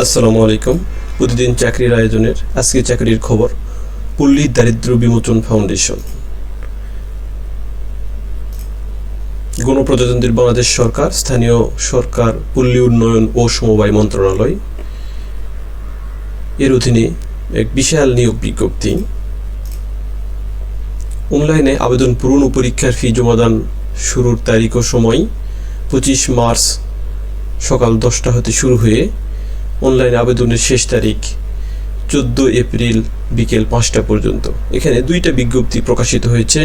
আসসালামু আলাইকুম। প্রতিদিন চাকরির আয়োজনের আজকে চাকরির খবর, পল্লী দারিদ্র বিমোচন ফাউন্ডেশন। গণপ্রজাতন্ত্রী বাংলাদেশ সরকার, স্থানীয় সরকার, পল্লী উন্নয়ন ও সমবায় মন্ত্রণালয়। এর অধীনে এক বিশাল নিয়োগ বিজ্ঞপ্তি। অনলাইনে আবেদন পূরণ ও পরীক্ষার ফি জমাদান শুরুর তারিখ ও সময় পঁচিশ মার্চ সকাল দশটা হতে শুরু হয়ে অনলাইন আবেদনের শেষ তারিখ চোদ্দ এপ্রিল বিকেল পাঁচটা পর্যন্ত। এখানে দুইটা বিজ্ঞপ্তি প্রকাশিত হয়েছে।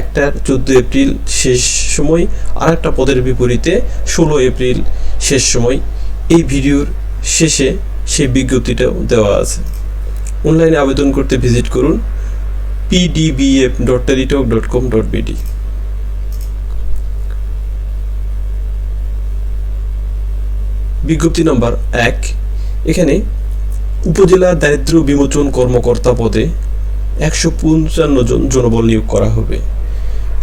একটার চোদ্দ এপ্রিল শেষ সময় আর একটা পদের বিপরীতে ষোলো এপ্রিল শেষ সময়। এই ভিডিওর শেষে সেই বিজ্ঞপ্তিটাও দেওয়া আছে। অনলাইনে আবেদন করতে ভিজিট করুন PDBF dot Teletalk dot com dot BD বিজ্ঞপ্তি নম্বর এক এখানে উপজেলা দারিদ্র বিমোচন কর্মকর্তা পদে একশো পঞ্চান্ন জন জনবল নিয়োগ করা হবে।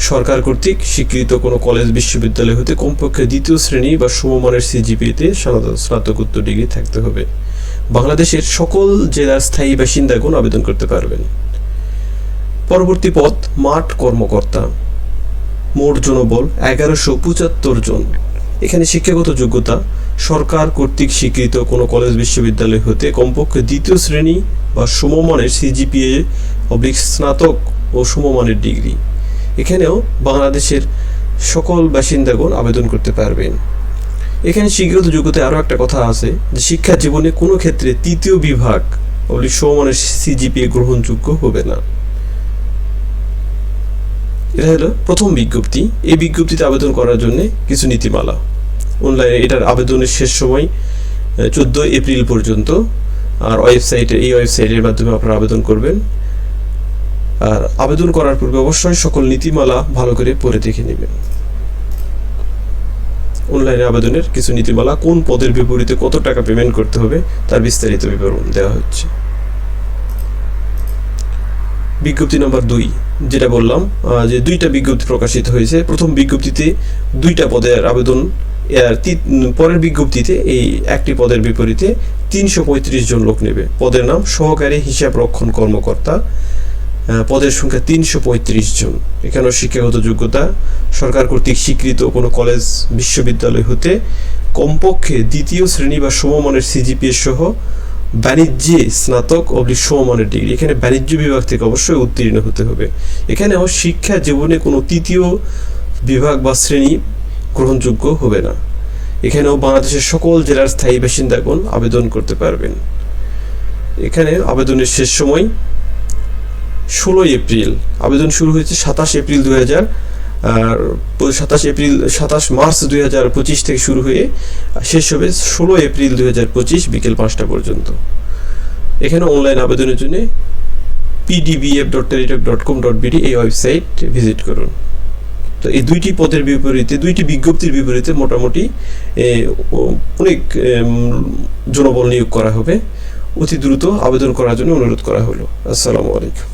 সরকার কর্তৃক স্বীকৃত কোনো কলেজ, বিশ্ববিদ্যালয় হতে কমপক্ষে দ্বিতীয় শ্রেণি বা সমমানের সিজিপিতে স্নাতকোত্তর ডিগ্রি থাকতে হবে। বাংলাদেশের সকল জেলার স্থায়ী বাসিন্দাগণ আবেদন করতে পারবেন। পরবর্তী পদ মাঠ কর্মকর্তা। মোট জনবল এগারোশো পঁচাত্তর জন। এখানে শিক্ষাগত যোগ্যতা, সরকার কর্তৃক স্বীকৃত কোনো কলেজ বিশ্ববিদ্যালয় হতে কমপক্ষে দ্বিতীয় শ্রেণি বা সমমানের সিজিপিএ অবলিক স্নাতক ও সমমানের ডিগ্রি। এখানেও বাংলাদেশের সকল বাসিন্দাগণ আবেদন করতে পারবেন। এখানে শিক্ষাগত যোগ্যতায় আরও একটা কথা আছে যে শিক্ষা জীবনে কোনো ক্ষেত্রে তৃতীয় বিভাগ অবলিক সমমানের সিজিপিএ গ্রহণযোগ্য হবে না। এটা হলো প্রথম বিজ্ঞপ্তি। এই বিজ্ঞপ্তিতে আবেদন করার জন্য কিছু নীতিমালা। অনলাইনে এটার আবেদনের শেষ সময় চোদ্দ এপ্রিল পর্যন্ত। আর ওয়েবসাইটে, এই ওয়েবসাইটের মাধ্যমে আপনারা আবেদন করবেন। আর আবেদন করার পূর্বে অবশ্যই সকল নীতিমালা ভালো করে পড়ে দেখে নেবেন। অনলাইনে আবেদনের কিছু নীতিমালা, কোন পদের বিপরীতে কত টাকা পেমেন্ট করতে হবে, তার বিস্তারিত বিবরণ দেওয়া হচ্ছে। বিজ্ঞপ্তি নাম্বার দুই, যেটা বললাম যে দুইটা বিজ্ঞপ্তি প্রকাশিত হয়েছে। প্রথম বিজ্ঞপ্তিতে দুইটা পদের আবেদন পরের বিজ্ঞপ্তিতে, এই একটি পদের বিপরীতে তিনশো পঁয়ত্রিশ জন লোক নেবে। পদের নাম সহকারী হিসাব রক্ষণ কর্মকর্তা। পদের সংখ্যা তিনশো পঁয়ত্রিশ জন। এখানেও শিক্ষাগত যোগ্যতা, সরকার কর্তৃক স্বীকৃত কোনো কলেজ, বিশ্ববিদ্যালয় হতে কমপক্ষে দ্বিতীয় শ্রেণি বা সমমানের সিজিপিএ সহ বাণিজ্যে স্নাতক অবলিক সমমানের ডিগ্রি। এখানে বাণিজ্য বিভাগ থেকে অবশ্যই উত্তীর্ণ হতে হবে। এখানেও শিক্ষা জীবনে কোনো তৃতীয় বিভাগ বা শ্রেণি গ্রহণযোগ্য হবে না। এখানেও বাংলাদেশের সকল জেলার স্থায়ী বাসিন্দাগণ আবেদন করতে পারবেন। এখানে আবেদনের শেষ সময় ষোলোই এপ্রিল। আবেদন শুরু হয়েছে সাতাশ এপ্রিল দু হাজার, আর সাতাশ এপ্রিল, সাতাশ মার্চ দুই হাজার পঁচিশ থেকে শুরু হয়ে শেষ হবে ষোলো এপ্রিল দুই হাজার পঁচিশ বিকেল পাঁচটা পর্যন্ত। এখানে অনলাইন আবেদনের জন্য PDBF dot Teletalk dot com dot BD এই ওয়েবসাইট ভিজিট করুন। তো এই দুইটি পদের বিপরীতে, দুইটি বিজ্ঞপ্তির বিপরীতে মোটামুটি অনেক জনবল নিয়োগ করা হবে। অতি দ্রুত আবেদন করার জন্য অনুরোধ করা হলো। আসসালামু আলাইকুম।